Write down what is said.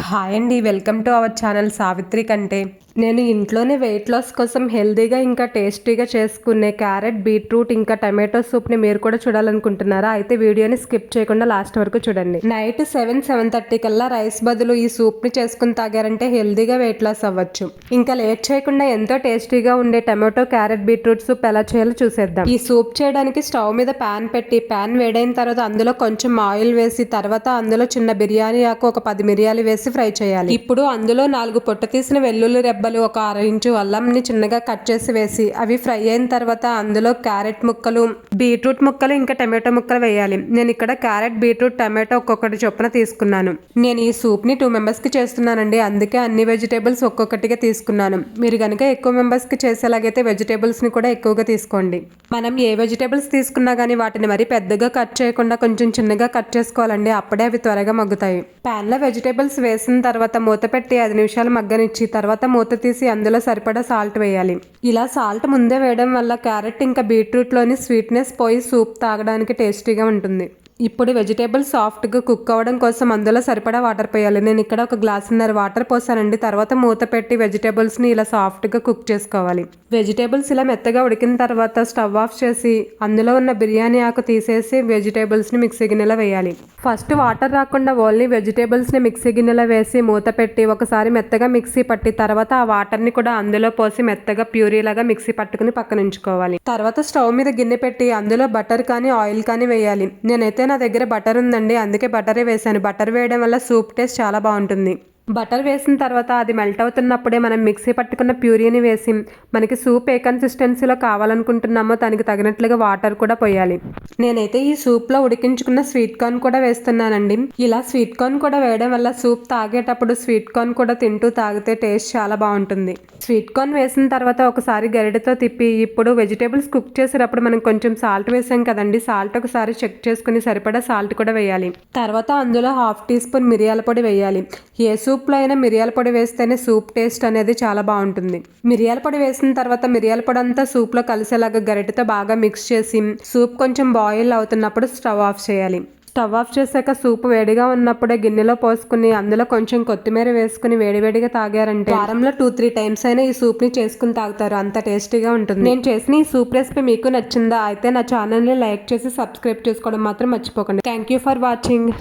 Hi అండి welcome to our channel Savitri కంటే. నేను ఇంట్లోనే వెయిట్ లాస్ కోసం హెల్తీగా ఇంకా టేస్టీగా చేసుకునే క్యారెట్ బీట్రూట్ ఇంకా టమాటో సూప్ని మీరు కూడా చూడాలనుకుంటున్నారా? అయితే వీడియోని స్కిప్ చేయకుండా లాస్ట్ వరకు చూడండి. నైట్ సెవెన్ సెవెన్ థర్టీ కల్లా రైస్ బదులు ఈ సూప్ని చేసుకుని తాగారంటే హెల్తీగా వెయిట్ లాస్ అవ్వచ్చు. ఇంకా లేట్ చేయకుండా ఎంతో టేస్టీగా ఉండే టమాటో క్యారెట్ బీట్రూట్ సూప్ ఎలా చేయాలో చూసేద్దాం. ఈ సూప్ చేయడానికి స్టవ్ మీద ప్యాన్ పెట్టి ప్యాన్ వేడైన తర్వాత అందులో కొంచెం ఆయిల్ వేసి తర్వాత అందులో చిన్న బిర్యానీ ఆకు ఒక పది మిరియాలు వేసి ఫ్రై చేయాలి. ఇప్పుడు అందులో నాలుగు పొట్ట తీసిన వెల్లుల్లి రెబ్బలు ఒక అర ఇంచు అల్లంని చిన్నగా కట్ చేసి వేసి అవి ఫ్రై అయిన తర్వాత అందులో క్యారెట్ ముక్కలు బీట్రూట్ ముక్కలు ఇంకా టమాటో ముక్కలు వేయాలి. నేను ఇక్కడ క్యారెట్ బీట్రూట్ టమాటో ఒక్కొక్కటి చొప్పున తీసుకున్నాను. నేను ఈ సూప్ని టూ మెంబర్స్కి చేస్తున్నానండి. అందుకే అన్ని వెజిటేబుల్స్ ఒక్కొక్కటిగా తీసుకున్నాను. మీరు కనుక ఎక్కువ మెంబర్స్కి చేసేలాగైతే వెజిటేబుల్స్ని కూడా ఎక్కువగా తీసుకోండి. మనం ఏ వెజిటేబుల్స్ తీసుకున్నా కానీ వాటిని మరీ పెద్దగా కట్ చేయకుండా కొంచెం చిన్నగా కట్ చేసుకోవాలండి. అప్పుడే అవి త్వరగా మగ్గుతాయి. ప్యాన్లో వెజిటేబుల్స్ వేసిన తర్వాత మూత పెట్టి ఐదు నిమిషాలు మగ్గనిచ్చి తర్వాత మూత తీసి అందులో సరిపడా సాల్ట్ వేయాలి. ఇలా సాల్ట్ ముందే వేయడం వల్ల క్యారెట్ ఇంకా బీట్రూట్లోని స్వీట్నెస్ పోయి సూప్ తాగడానికి టేస్టీగా ఉంటుంది. ఇప్పుడు వెజిటేబుల్ సాఫ్ట్గా కుక్ అవ్వడం కోసం అందులో సరిపడా వాటర్ పోయాలి. నేను ఇక్కడ ఒక గ్లాసున్నర వాటర్ పోసానండి. తర్వాత మూత పెట్టి వెజిటేబుల్స్ని ఇలా సాఫ్ట్గా కుక్ చేసుకోవాలి. వెజిటేబుల్స్ ఇలా మెత్తగా ఉడికిన తర్వాత స్టవ్ ఆఫ్ చేసి అందులో ఉన్న బిర్యానీ ఆకు తీసేసి వెజిటేబుల్స్ని మిక్సీ గిన్నెలో వేయాలి. ఫస్ట్ వాటర్ రాకుండా ఓన్లీ వెజిటేబుల్స్ని మిక్సీ గిన్నెలో వేసి మూత పెట్టి ఒకసారి మెత్తగా మిక్సీ పట్టి తర్వాత ఆ వాటర్ని కూడా అందులో పోసి మెత్తగా ప్యూరీలాగా మిక్సీ పట్టుకుని పక్కన ఉంచుకోవాలి. తర్వాత స్టవ్ మీద గిన్నె పెట్టి అందులో బటర్ కానీ ఆయిల్ కానీ వేయాలి. నేనైతే నా దగ్గర బటర్ ఉందండి. అందుకే బటరే వేశాను. బటర్ వేయడం వల్ల సూప్ టేస్ట్ చాలా బాగుంటుంది. బటర్ వేసిన తర్వాత అది మెల్ట్ అవుతున్నప్పుడే మనం మిక్సీ పట్టుకున్న ప్యూరీని వేసి మనకి సూప్ ఏ కన్సిస్టెన్సీలో కావాలనుకుంటున్నామో దానికి తగినట్లుగా వాటర్ కూడా పోయాలి. నేనైతే ఈ సూప్లో ఉడికించుకున్న స్వీట్ కార్న్ కూడా వేస్తున్నానండి. ఇలా స్వీట్ కార్న్ కూడా వేయడం వల్ల సూప్ తాగేటప్పుడు స్వీట్ కార్న్ కూడా తింటూ తాగితే టేస్ట్ చాలా బాగుంటుంది. స్వీట్ కార్న్ వేసిన తర్వాత ఒకసారి గరిటెతో తిప్పి ఇప్పుడు వెజిటేబుల్స్ కుక్ చేసేటప్పుడు మనం కొంచెం సాల్ట్ వేసాం కదండి సాల్ట్ ఒకసారి చెక్ చేసుకుని సరిపడా సాల్ట్ కూడా వేయాలి. తర్వాత అందులో హాఫ్ టీ స్పూన్ మిరియాల పొడి వేయాలి. ఏ సూప్లో అయినా మిరియాల పొడి వేస్తేనే సూప్ టేస్ట్ అనేది చాలా బాగుంటుంది. మిరియాల పొడి వేసిన తర్వాత మిరియాల పొడి అంతా సూప్లో కలిసేలాగా గరిటతో బాగా మిక్స్ చేసి సూప్ కొంచెం బాయిల్ అవుతున్నప్పుడు స్టవ్ ఆఫ్ చేయాలి. స్టవ్ ఆఫ్ చేశాక సూప్ వేడిగా ఉన్నప్పుడే గిన్నెలో పోసుకుని అందులో కొంచెం కొత్తిమీర వేసుకుని వేడివేడిగా తాగారంటే వారంలో టూ త్రీ టైమ్స్ అయినా ఈ సూప్ని చేసుకుని తాగుతారు. అంత టేస్టీగా ఉంటుంది. నేను చేసిన ఈ సూప్ రెసిపీ మీకు నచ్చిందా? అయితే నా ఛానల్ని లైక్ చేసి సబ్స్క్రైబ్ చేసుకోవడం మాత్రం మర్చిపోకండి. Thank you for watching.